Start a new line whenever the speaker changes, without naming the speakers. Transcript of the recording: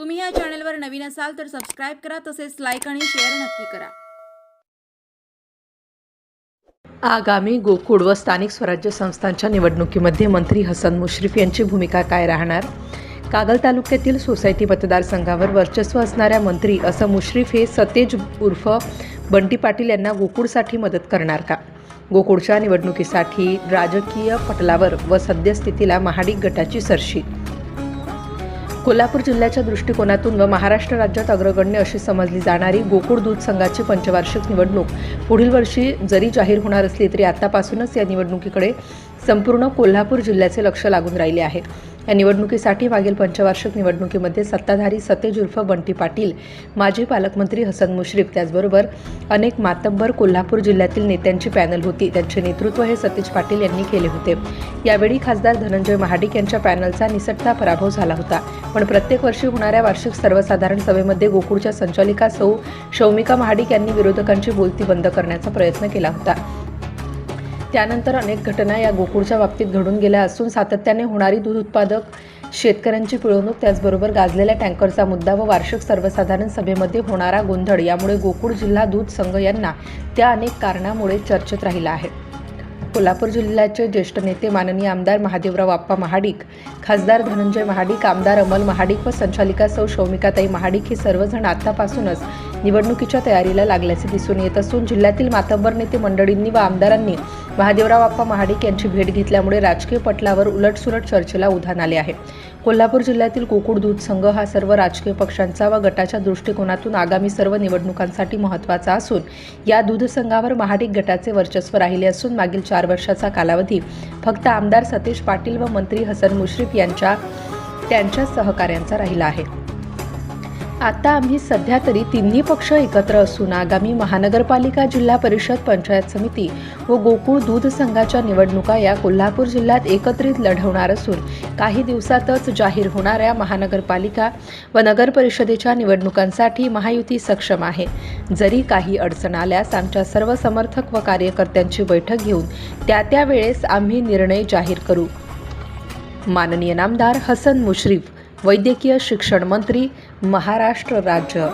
तुम्ही या चॅनलवर नवीन असाल तर सबस्क्राईब करा तसेच लाईक आणि शेअर नक्की करा.
आगामी गोकुळ व स्थानिक स्वराज्य संस्थांच्या निवडणुकीमध्ये मंत्री हसन मुश्रीफ यांची भूमिका काय राहणार? कागल तालुक्यातील सोसायटी मतदारसंघावर वर्चस्व असणाऱ्या मंत्री असं मुश्रीफ हे सतेज उर्फ बंटी पाटील यांना गोकुळसाठी मदत करणार का? गोकुळच्या निवडणुकीसाठी राजकीय पटलावर व सद्यस्थितीला महाडिक गटाची सरशी कोल्हापूर जिल्ह्याच्या दृष्टिकोनातून व महाराष्ट्र राज्यात अग्रगण्य अशी समजली जाणारी गोकुळ दूध संघाची पंचवार्षिक निवडणूक पुढील वर्षी जरी जाहीर होणार असली तरी आतापासूनच या निवडणुकीकडे संपूर्ण कोल्हापूर जिल्ह्याचे लक्ष लागून राहिले आहे. या निवडणुकीसाठी मागील पंचवार्षिक निवडणुकीमध्ये सत्ताधारी सतेज उर्फ बंटी पाटील माजी पालकमंत्री हसन मुश्रीफ त्याचबरोबर अनेक मातब्बर कोल्हापूर जिल्ह्यातील नेत्यांची पॅनल होती. त्यांचे नेतृत्व हे सतेज पाटील यांनी केले होते. यावेळी खासदार धनंजय महाडिक यांच्या पॅनलचा निसटता पराभव झाला होता. पण प्रत्येक वर्षी होणाऱ्या वार्षिक सर्वसाधारण सभेमध्ये गोकुळच्या संचालिका सौ शौमिका महाडिक यांनी विरोधकांची बोलती बंद करण्याचा प्रयत्न केला होता. त्यानंतर अनेक घटना या गोकुळच्या बाबतीत घडून गेल्या असून सातत्याने होणारी दूध उत्पादक शेतकऱ्यांची पिळवणूक त्याचबरोबर गाजलेल्या टँकरचा मुद्दा व वार्षिक सर्वसाधारण सभेमध्ये होणारा गोंधळ यामुळे गोकुळ जिल्हा दूध संघ यांना त्या अनेक कारणामुळे चर्चेत राहिला आहे. कोल्हापूर जिल्ह्याचे ज्येष्ठ नेते माननीय आमदार महादेवराव आप्पा महाडिक खासदार धनंजय महाडिक आमदार अमल महाडिक व संचालिका सौ शौमिकाताई महाडिक हे सर्वजण आतापासूनच निवडणुकीच्या तयारीला लागल्याचे दिसून येत असून जिल्ह्यातील मातब्बर नेते मंडळींनी व आमदारांनी महादेवराव आप्पा महाडिक यांची भेट घेतल्यामुळे राजकीय पटलावर उलटसुलट चर्चेला उधाण आले आहे. कोल्हापूर जिल्ह्यातील कोकुड दूध संघ हा सर्व राजकीय पक्षांचा व गटाच्या दृष्टिकोनातून आगामी सर्व निवडणुकांसाठी महत्त्वाचा असून या दूध संघावर महाडिक गटाचे वर्चस्व राहिले असून मागील चार वर्षाचा कालावधी फक्त आमदार सतीश पाटील व मंत्री हसन मुश्रीफ यांच्या त्यांच्या सहकाऱ्यांचा राहिला आहे. आता आम्ही सध्या तरी तिन्ही पक्ष एकत्र असून आगामी महानगरपालिका जिल्हा परिषद पंचायत समिती व गोकुळ दूध संघाच्या निवडणुका या कोल्हापूर जिल्ह्यात एकत्रित लढवणार असून काही दिवसातच जाहीर होणाऱ्या महानगरपालिका व नगर परिषदेच्या निवडणुकांसाठी महायुती सक्षम आहे. जरी काही अडचण आल्यास आमच्या सर्व समर्थक व कार्यकर्त्यांची बैठक घेऊन त्या त्या वेळेस आम्ही निर्णय जाहीर करू. माननीय नामदार हसन मुश्रीफ वैद्यकीय शिक्षण मंत्री महाराष्ट्र राज्य.